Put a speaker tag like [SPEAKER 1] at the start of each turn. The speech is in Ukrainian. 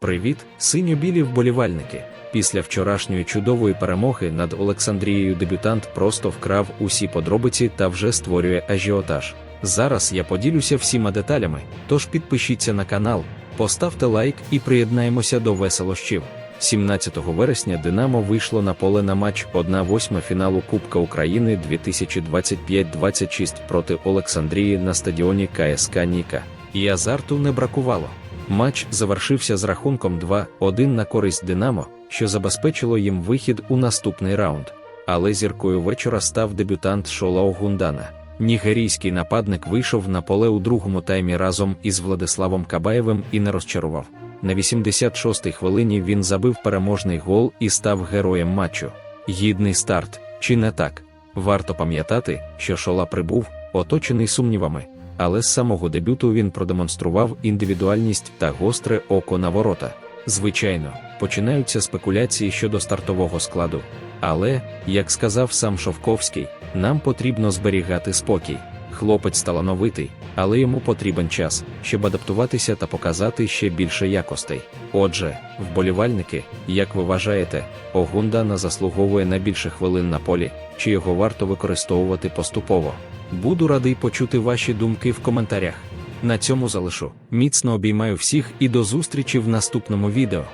[SPEAKER 1] Привіт, синьо-білі вболівальники. Після вчорашньої чудової перемоги над Олександрією дебютант просто вкрав усі подробиці та вже створює ажіотаж. Зараз я поділюся всіма деталями, тож підпишіться на канал, поставте лайк і приєднаємося до веселощів. 17 вересня Динамо вийшло на поле на матч 1-8 фіналу Кубка України 2025-26 проти Олександрії на стадіоні КСК Ніка. І азарту не бракувало. Матч завершився з рахунком 2-1 на користь Динамо, що забезпечило їм вихід у наступний раунд. Але зіркою вечора став дебютант Шолао Гундана. Нігерійський нападник вийшов на поле у другому таймі разом із Владиславом Кабаєвим і не розчарував. На 86-й хвилині він забив переможний гол і став героєм матчу. Гідний старт, чи не так? Варто пам'ятати, що Шола прибув, оточений сумнівами, але з самого дебюту він продемонстрував індивідуальність та гостре око на ворота. Звичайно, починаються спекуляції щодо стартового складу. Але, як сказав сам Шовковський, нам потрібно зберігати спокій. Хлопець талановитий, але йому потрібен час, щоб адаптуватися та показати ще більше якостей. Отже, вболівальники, як ви вважаєте, Огундана заслуговує на більше хвилин на полі, чи його варто використовувати поступово? Буду радий почути ваші думки в коментарях. На цьому залишу. Міцно обіймаю всіх і до зустрічі в наступному відео.